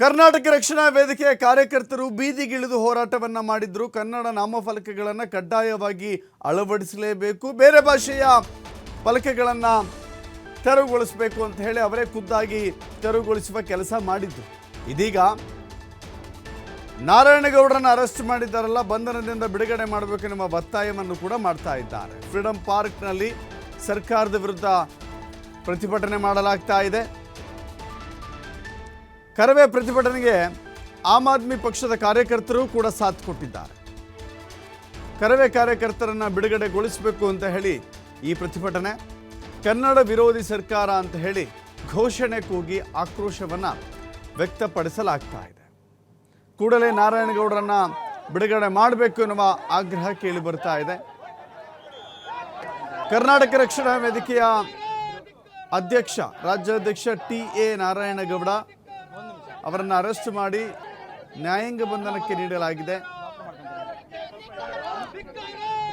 ಕರ್ನಾಟಕ ರಕ್ಷಣಾ ವೇದಿಕೆಯ ಕಾರ್ಯಕರ್ತರು ಬೀದಿಗಿಳಿದು ಹೋರಾಟವನ್ನ ಮಾಡಿದ್ರು. ಕನ್ನಡ ನಾಮಫಲಕಗಳನ್ನು ಕಡ್ಡಾಯವಾಗಿ ಅಳವಡಿಸಲೇಬೇಕು. ಬೇರೆ ಭಾಷೆಯ ಫಲಕಗಳನ್ನು ತೆರವುಗೊಳಿಸಬೇಕು ಅಂತ ಹೇಳಿ ಅವರೇ ಖುದ್ದಾಗಿ ತೆರವುಗೊಳಿಸುವ ಕೆಲಸ ಮಾಡಿದ್ರು. ಇದೀಗ ನಾರಾಯಣಗೌಡರನ್ನ ಅರೆಸ್ಟ್ ಮಾಡಿದ್ದಾರಲ್ಲ, ಬಂಧನದಿಂದ ಬಿಡುಗಡೆ ಮಾಡಬೇಕು ಎನ್ನುವ ಒತ್ತಾಯವನ್ನು ಕೂಡ ಮಾಡ್ತಾ ಇದ್ದಾರೆ. ಫ್ರೀಡಂ ಪಾರ್ಕ್ನಲ್ಲಿ ಸರ್ಕಾರದ ವಿರುದ್ಧ ಪ್ರತಿಭಟನೆ ಮಾಡಲಾಗ್ತಾ ಇದೆ. ಕರವೇ ಪ್ರತಿಭಟನೆಗೆ ಆಮ್ ಆದ್ಮಿ ಪಕ್ಷದ ಕಾರ್ಯಕರ್ತರು ಕೂಡ ಸಾಥ್ ಕೊಟ್ಟಿದ್ದಾರೆ. ಕರವೇ ಕಾರ್ಯಕರ್ತರನ್ನ ಬಿಡುಗಡೆಗೊಳಿಸಬೇಕು ಅಂತ ಹೇಳಿ ಈ ಪ್ರತಿಭಟನೆ, ಕನ್ನಡ ವಿರೋಧಿ ಸರ್ಕಾರ ಅಂತ ಹೇಳಿ ಘೋಷಣೆ ಕೂಗಿ ಆಕ್ರೋಶವನ್ನ ವ್ಯಕ್ತಪಡಿಸಲಾಗ್ತಾ ಇದೆ. ಕೂಡಲೇ ನಾರಾಯಣಗೌಡರನ್ನ ಬಿಡುಗಡೆ ಮಾಡಬೇಕು ಎನ್ನುವ ಆಗ್ರಹ ಕೇಳಿ ಬರ್ತಾ ಇದೆ. ಕರ್ನಾಟಕ ರಕ್ಷಣಾ ವೇದಿಕೆಯ ಅಧ್ಯಕ್ಷ, ರಾಜ್ಯಾಧ್ಯಕ್ಷ ಟಿ ಎ ನಾರಾಯಣಗೌಡ ಅವರನ್ನು ಅರೆಸ್ಟ್ ಮಾಡಿ ನ್ಯಾಯಾಂಗ ಬಂಧನಕ್ಕೆ ನೀಡಲಾಗಿದೆ.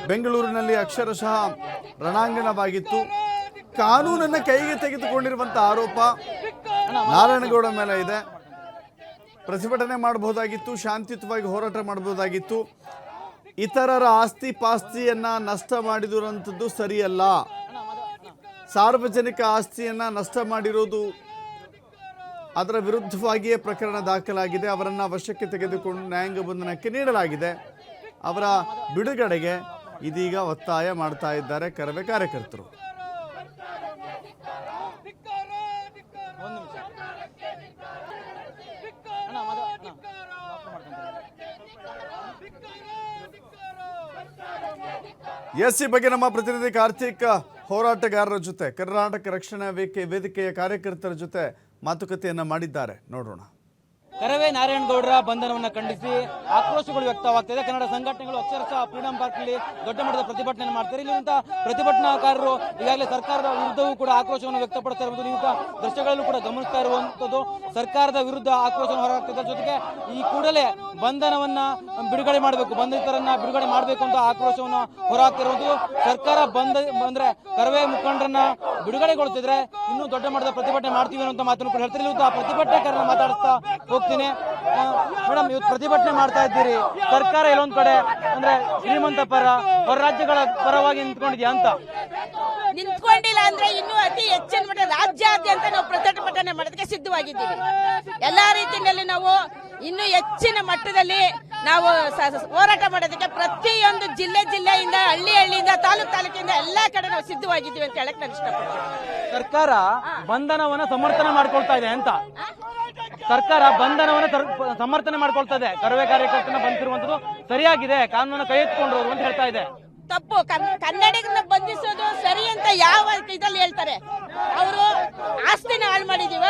ಬೆಂಗಳೂರಿನಲ್ಲಿ ಅಕ್ಷರಶಃ ರಣಾಂಗಣವಾಗಿತ್ತು. ಕಾನೂನನ್ನು ಕೈಗೆ ತೆಗೆದುಕೊಂಡಿರುವಂಥ ಆರೋಪ ನಾರಾಯಣಗೌಡ ಮೇಲೆ ಇದೆ. ಪ್ರತಿಭಟನೆ ಮಾಡಬಹುದಾಗಿತ್ತು, ಶಾಂತಿಯುತವಾಗಿ ಹೋರಾಟ ಮಾಡಬಹುದಾಗಿತ್ತು. ಇತರರ ಆಸ್ತಿ ಪಾಸ್ತಿಯನ್ನ ನಷ್ಟ ಮಾಡಿರುವಂಥದ್ದು ಸರಿಯಲ್ಲ. ಸಾರ್ವಜನಿಕ ಆಸ್ತಿಯನ್ನ ನಷ್ಟ ಮಾಡಿರೋದು ಅದರ ವಿರುದ್ಧವಾಗಿಯೇ ಪ್ರಕರಣ ದಾಖಲಾಗಿದೆ ಅವರನ್ನು ವಶಕ್ಕೆ ತೆಗೆದುಕೊಂಡು ನ್ಯಾಯಾಂಗ ಬಂಧನಕ್ಕೆ ನೀಡಲಾಗಿದೆ ಅವರ ಬಿಡುಗಡೆಗೆ ಇದೀಗ ಒತ್ತಾಯ ಮಾಡ್ತಾ ಇದ್ದಾರೆ ಕರವೇ ಕಾರ್ಯಕರ್ತರು. ಎಸ್ ಈ ಬಗ್ಗೆ ನಮ್ಮ ಪ್ರತಿನಿಧಿ ಕಾರ್ತಿಕ್ ಹೋರಾಟಗಾರರ ಜೊತೆ, ಕರ್ನಾಟಕ ರಕ್ಷಣಾ ವೇದಿಕೆ ವೇದಿಕೆಯ ಕಾರ್ಯಕರ್ತರ ಜೊತೆ ಮಾತುಕತೆಯನ್ನ ಮಾಡಿದ್ದಾರೆ. ನೋಡೋಣ ಕರವೇ ನಾರಾಯಣಗೌಡರ ಬಂಧನವನ್ನು ಖಂಡಿಸಿ ಆಕ್ರೋಶಗಳು ವ್ಯಕ್ತವಾಗ್ತಿದೆ. ಕನ್ನಡ ಸಂಘಟನೆಗಳು ಅಕ್ಷರಶಃ ಫ್ರೀಡಂ ಪಾರ್ಕ್ನಲ್ಲಿ ದೊಡ್ಡ ಮಟ್ಟದ ಪ್ರತಿಭಟನೆ ಮಾಡ್ತಾರೆ ಇಲ್ಲಿರುವಂತಹ ಪ್ರತಿಭಟನಾಕಾರರು ಈಗಾಗಲೇ ಸರ್ಕಾರದ ವಿರುದ್ಧವೂ ಕೂಡ ಆಕ್ರೋಶವನ್ನು ವ್ಯಕ್ತಪಡಿಸ್ತಾ ಇರುವುದು. ನೀವು ದೃಶ್ಯಗಳಲ್ಲೂ ಕೂಡ ಗಮನಿಸ್ತಾ ಇರುವಂತದ್ದು ಸರ್ಕಾರದ ವಿರುದ್ಧ ಆಕ್ರೋಶವನ್ನು ಹೊರಹಾಕ್ತಿದ್ದಾರೆ ಜೊತೆಗೆ ಈ ಕೂಡಲೇ ಬಂಧನವನ್ನ ಬಿಡುಗಡೆ ಮಾಡಬೇಕು, ಬಂಧಿತರನ್ನ ಬಿಡುಗಡೆ ಮಾಡಬೇಕು ಅಂತ ಆಕ್ರೋಶವನ್ನು ಹೊರಹಾಕ್ತಿರುವುದು. ಸರ್ಕಾರ ಬಂದ ಅಂದ್ರೆ ಕರವೇ ಮುಖಂಡರನ್ನ ಬಿಡುಗಡೆಗೊಳಿಸಿದ್ರೆ ಇನ್ನೂ ದೊಡ್ಡ ಮಟ್ಟದ ಪ್ರತಿಭಟನೆ ಮಾಡ್ತೀವಿ ಅನ್ನೋ ಮಾತನ್ನು ಕೂಡ ಹೇಳ್ತಾರೆ. ಪ್ರತಿಭಟನೆಕಾರರನ್ನ ಮಾತಾಡಿಸ್ತಾ ಹೋಗ್ತೀನಿ ಮೇಡಮ್ ಇವತ್ತು ಪ್ರತಿಭಟನೆ ಮಾಡ್ತಾ ಇದ್ದೀರಿ. ಸರ್ಕಾರ ಎಲ್ಲೊಂದ್ ಕಡೆ ಅಂದ್ರೆ ಶ್ರೀಮಂತ ಪರ ಹೊರ ರಾಜ್ಯಗಳ ಪರವಾಗಿ ನಿಂತ್ಕೊಂಡಿದ್ಯಾ ಅಂತ? ನಿಂತ್ಕೊಂಡಿಲ್ಲ ಅಂದ್ರೆ ಇನ್ನೂ ಅತಿ ಹೆಚ್ಚಿನ ಮಟ್ಟ ರಾಜ್ಯಾದ್ಯಂತ ನಾವು ಪ್ರತಿಭಟನೆ ಮಾಡೋದಕ್ಕೆ ಸಿದ್ಧವಾಗಿದ್ದೀವಿ. ಎಲ್ಲಾ ರೀತಿಯಲ್ಲಿ ನಾವು ಇನ್ನೂ ಹೆಚ್ಚಿನ ಮಟ್ಟದಲ್ಲಿ ನಾವು ಹೋರಾಟ ಮಾಡೋದಕ್ಕೆ ಪ್ರತಿಯೊಂದು ಜಿಲ್ಲೆ ಜಿಲ್ಲೆಯಿಂದ ಹಳ್ಳಿ ಹಳ್ಳಿಯಿಂದ ತಾಲೂಕ್ ತಾಲೂಕಿಂದ ಎಲ್ಲಾ ಕಡೆ ನಾವು ಸಿದ್ಧವಾಗಿದ್ದೀವಿ ಅಂತ ಹೇಳಕ್ ನಾನು ಇಷ್ಟಪಡ್ತೀನಿ. ಸರ್ಕಾರ ಬಂಧನವನ್ನ ಸಮರ್ಥನೆ ಮಾಡ್ಕೊಳ್ತಾ ಇದೆ ಅಂತ. ಸರ್ಕಾರ ಬಂಧನವನ್ನು ಸಮರ್ಥನೆ ಇದೆ ಕರವೇ ಕಾರ್ಯಕರ್ತನ ಬಂದಿರುವಂತದ್ದು ಸರಿಯಾಗಿದೆ. ಕಾನೂನು ಕೈ ಎತ್ಕೊಂಡು ಅಂತ ಹೇಳ್ತಾ ಇದೆ. ತಪ್ಪು. ಕನ್- ಕನ್ನಡಿಗರನ್ನ ಬಂಧಿಸೋದು ಸರಿ ಅಂತ ಯಾವ ಇದ್ರಲ್ಲಿ ಹೇಳ್ತಾರೆ? ಅವರು ಆಸ್ತಿನ ಹಾಳು ಮಾಡಿದೀವ?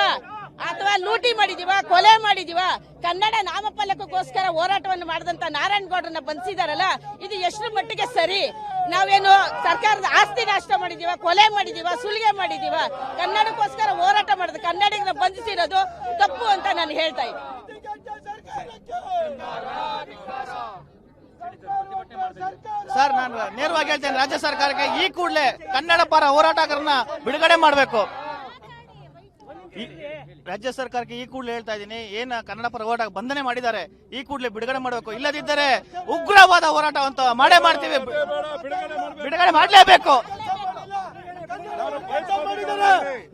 ಅಥವಾ ಲೂಟಿ ಮಾಡಿದೀವ? ಕೊಲೆ ಮಾಡಿದೀವ? ಕನ್ನಡ ನಾಮಫಲಕಕ್ಕೋಸ್ಕರ ಹೋರಾಟವನ್ನು ಮಾಡಿದಂತ ನಾರಾಯಣಗೌಡರನ್ನ ಬಂಧಿಸಿದಾರಲ್ಲ, ಇದು ಎಷ್ಟು ಮಟ್ಟಿಗೆ ಸರಿ? ನಾವೇನು ಸರ್ಕಾರದ ಆಸ್ತಿ ನಾಶ ಮಾಡಿದೀವ, ಕೊಲೆ ಮಾಡಿದೀವ, ಸುಲಿಗೆ ಮಾಡಿದೀವ, ಕನ್ನಡಕ್ಕೋಸ್ಕರ ಹೋರಾಟ ಮಾಡೋದು ಕನ್ನಡಿಗರ ಬಂಧಿಸಿರೋದು ತಪ್ಪು ಅಂತ ನಾನು ಹೇಳ್ತಾ ಇದ್ದೀನಿ. ಸರ್, ನಾನು ನೇರವಾಗಿ ಹೇಳ್ತೇನೆ, ರಾಜ್ಯ ಸರ್ಕಾರಕ್ಕೆ ಈ ಕೂಡಲೇ ಕನ್ನಡ ಪರ ಹೋರಾಟಗಾರರನ್ನ ಬಿಡುಗಡೆ ಮಾಡಬೇಕು. ರಾಜ್ಯ ಸರ್ಕಾರಕ್ಕೆ ಈ ಕೂಡಲೇ ಹೇಳ್ತಾ ಇದ್ದೀನಿ. ಏನ ಕನ್ನಡ ಪರ ಹೋರಾಟ ಬಂಧನೆ ಮಾಡಿದ್ದಾರೆ, ಈ ಕೂಡಲೇ ಬಿಡುಗಡೆ ಮಾಡಬೇಕು. ಇಲ್ಲದಿದ್ದರೆ ಉಗ್ರವಾದ ಹೋರಾಟ ಅಂತ ಮಾಡೇ ಮಾಡ್ತೀವಿ. ಬಿಡುಗಡೆ ಮಾಡಲೇಬೇಕು.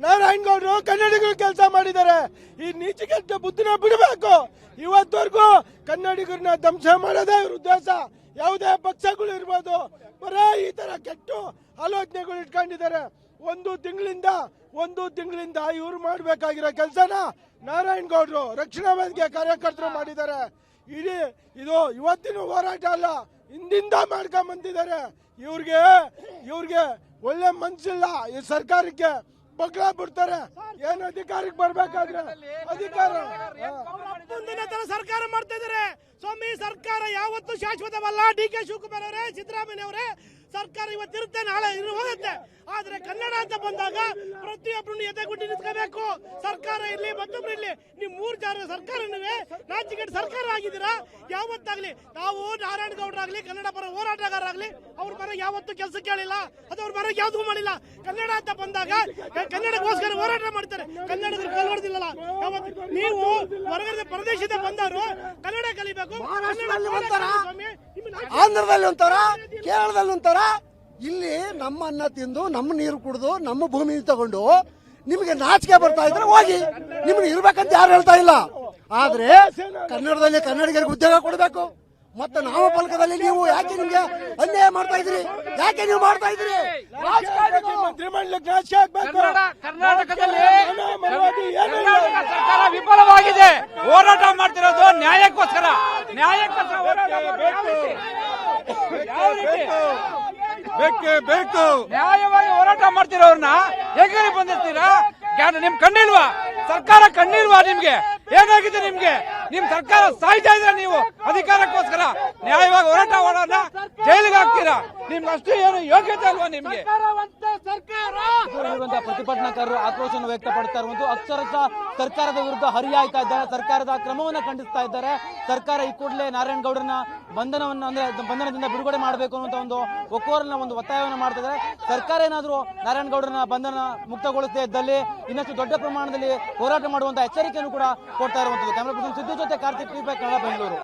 ನಾರಾಯಣಗೌಡರು ಕನ್ನಡಿಗರು ಕೆಲಸ ಮಾಡಿದ್ದಾರೆ. ಈ ನೀಚಿಕೆಟ್ಟ ಬುದ್ಧಿನ ಬಿಡಬೇಕು. ಇವತ್ತವರೆಗೂ ಕನ್ನಡಿಗರನ್ನ ಧ್ವಂಸ ಮಾಡೋದೇ ಉದ್ದೇಶ. ಯಾವುದೇ ಪಕ್ಷಗಳು ಇರ್ಬೋದು. ಬರೇ ಈ ತರ ಕೆಟ್ಟು ಆಲೋಚನೆಗಳು ಇಟ್ಕೊಂಡಿದ್ದಾರೆ. ಒಂದು ತಿಂಗಳಿಂದ ಒಂದು ತಿಂಗಳಿಂದ ಇವರು ಮಾಡ್ಬೇಕಾಗಿರೋ ಕೆಲಸನ ನಾರಾಯಣಗೌಡರು ರಕ್ಷಣಾ ವೇದಿಕೆ ಕಾರ್ಯಕರ್ತರು ಮಾಡಿದ್ದಾರೆ. ಇಡೀ ಇದು ಇವತ್ತಿನ ಹೋರಾಟ ಅಲ್ಲ, ಹಿಂದಿಂದ ಮಾಡ್ಕೊಂಡ್ ಬಂದಿದ್ದಾರೆ. ಇವ್ರಿಗೆ ಇವ್ರಿಗೆ ಒಳ್ಳೆ ಮನ್ಸಿಲ್ಲ. ಈ ಸರ್ಕಾರಕ್ಕೆ ಬಗ್ಲ ಬಿಡ್ತಾರೆ. ಏನು ಅಧಿಕಾರಕ್ಕೆ ಬರ್ಬೇಕಾದ್ರೆ ಅಧಿಕಾರ. ಮುಂದಿನ ತರ ಸರ್ಕಾರ ಮಾಡ್ತಾ ಇದಾರೆ ಸ್ವಾಮಿ, ಸರ್ಕಾರ ಯಾವತ್ತು ಶಾಶ್ವತವಲ್ಲ. ಡಿ ಕೆ ಶಿವಕುಮಾರ್ ಅವರೇ, ಸಿದ್ದರಾಮಯ್ಯ ಅವರೇ, ಸರ್ಕಾರ ಇವತ್ತಿರುತ್ತೆ, ನಾಳೆ ಇರು ಹೋಗುತ್ತೆ ಆದ್ರೆ ಕನ್ನಡ ಅಂತ ಬಂದಾಗ ಪ್ರತಿಯೊಬ್ಬರನ್ನು ಎದೆಗುಟ್ಟಿ ನಿಂತ್ಕೋಬೇಕು. ಸರ್ಕಾರ ಇರ್ಲಿ ಮತ್ತೊಬ್ರು ಇರ್ಲಿ ನೀವು ಮೂರ್ ಜನ ಸರ್ಕಾರನೇ ನಾಚಿಕೆಟ್ ಸರ್ಕಾರ ಆಗಿದ್ದೀರಾ? ಯಾವತ್ತಾಗ್ಲಿ? ನಾವು ನಾರಾಯಣ ಗೌಡರಾಗ್ಲಿ ಕನ್ನಡ ಪರ ಹೋರಾಟಗಾರರಾಗ್ಲಿ ಅವ್ರ ಪರ ಯಾವತ್ತೂ ಕೆಲಸ ಕೇಳಿಲ್ಲ. ಅದು ಅವ್ರ ಪರ ಯಾವ್ದು ಮಾಡಿಲ್ಲ. ಕನ್ನಡ ಅಂತ ಬಂದಾಗ ಕನ್ನಡಕ್ಕೋಸ್ಕರ ಹೋರಾಟ ಮಾಡ್ತಾರೆ. ಕನ್ನಡದ್ರು ಕಲ್ವರ್ದಿಲ್ಲಲ್ಲ. ಯಾವತ್ತು? ನೀವು ಹೊರಗಡೆ ಪ್ರದೇಶದ ಬಂದವರು ಕನ್ನಡ ಕಲಿಬೇಕು. ಆಂಧ್ರದಲ್ಲಿ ಒಂಥರ ಕೇರಳದಲ್ಲಿ ಒಂಥರ ಇಲ್ಲಿ ನಮ್ಮ ಅನ್ನ ತಿಂದು ನಮ್ಮ ನೀರು ಕುಡಿದು ನಮ್ಮ ಭೂಮಿ ತಗೊಂಡು ನಿಮಗೆ ನಾಚಿಕೆ ಬರ್ತಾ ಇದ್ರೆ ಹೋಗಿ. ನಿಮ್ಗೆ ಇರ್ಬೇಕಂತ ಯಾರು ಹೇಳ್ತಾ ಇಲ್ಲ. ಆದ್ರೆ ಕನ್ನಡದಲ್ಲಿ ಕನ್ನಡಿಗರಿಗೆ ಉದ್ಯೋಗ ಕೊಡಬೇಕು. ಮತ್ತೆ ನಾಮಫಲಕದಲ್ಲಿ ನೀವು ಯಾಕೆ ನಿಮ್ಗೆ ಅನ್ಯಾಯ ಮಾಡ್ತಾ ಇದ್ರಿ ಯಾಕೆ ನೀವು ಮಾಡ್ತಾ ಇದ್ರಿ ಸರ್ಕಾರ ವಿಫಲವಾಗಿದೆ. ಹೋರಾಟ ಮಾಡ್ತಿರೋದು ನ್ಯಾಯಕ್ಕೋಸ್ಕರ. ನ್ಯಾಯಕ್ಕೋಸ್ಕರ ಹೋರಾಟ ಮಾಡ್ತಿರೋದು ಯಾವ ರೀತಿ? ಯಾವ ರೀತಿ? ಬೇಕೇ ಬೇಕು. ನ್ಯಾಯವಾಗಿ ಹೋರಾಟ ಮಾಡ್ತಿರೋರ್ನ ಹೇಗೆ ಬಂದಿರ್ತೀರಾ? ನಿಮ್ ಕಣ್ಣಿಲ್ವಾ? ಸರ್ಕಾರ ಕಣ್ಣಿಲ್ವಾ ನಿಮ್ಗೆ? ಏನಾಗಿದೆ ನಿಮ್ಗೆ? ನಿಮ್ ಸರ್ಕಾರ ಸಾಯ್ತಾ ಇದ್ರೆ ನೀವು ಅಧಿಕಾರಕ್ಕೋಸ್ಕರ ನ್ಯಾಯವಾಗಿ ಹೋರಾಟ ಮಾಡೋಣ ಜೈಲಿಗೆ ಹಾಕ್ತೀರಾ? ನಿಮ್ಗೆ ಅಷ್ಟು ಏನು ಯೋಗ್ಯತೆ ಅಲ್ವಾ ನಿಮ್ಗೆ? ಇರುವಂತಹ ಪ್ರತಿಭಟನಾಕಾರರು ಆಕ್ರೋಶವನ್ನು ವ್ಯಕ್ತಪಡ್ತಾ ಇರುವಂತ ಅಕ್ಷರಶಃ ಸರ್ಕಾರದ ವಿರುದ್ಧ ಹರಿಯಾಯ್ತಾ ಇದ್ದಾರೆ. ಸರ್ಕಾರದ ಕ್ರಮವನ್ನು ಖಂಡಿಸ್ತಾ ಇದ್ದಾರೆ. ಸರ್ಕಾರ ಈ ಕೂಡಲೇ ನಾರಾಯಣ ಗೌಡರನ್ನ ಬಂಧನವನ್ನ ಅಂದ್ರೆ ಬಂಧನದಿಂದ ಬಿಡುಗಡೆ ಮಾಡಬೇಕು ಅನ್ನುವಂತ ಒಂದು ಒಕ್ಕೋರನ್ನ ಒಂದು ಒತ್ತಾಯವನ್ನು ಮಾಡ್ತಾ ಇದ್ದಾರೆ. ಸರ್ಕಾರ ಏನಾದರೂ ನಾರಾಯಣ ಗೌಡರನ್ನ ಬಂಧನ ಮುಕ್ತಗೊಳಿಸದೇ ಇದ್ದಲ್ಲಿ ಇನ್ನಷ್ಟು ದೊಡ್ಡ ಪ್ರಮಾಣದಲ್ಲಿ ಹೋರಾಟ ಮಾಡುವಂತ ಎಚ್ಚರಿಕೆಯನ್ನು ಕೂಡ ಕೊಡ್ತಾ ಇರುವಂತದ್ದು. ಕ್ಯಾಮರಾ ಪರ್ಸನ್ ಸಿದ್ದು ಜೊತೆ ಕಾರ್ತಿಕ್ ಕನ್ನಡ ಬೆಂಗಳೂರು.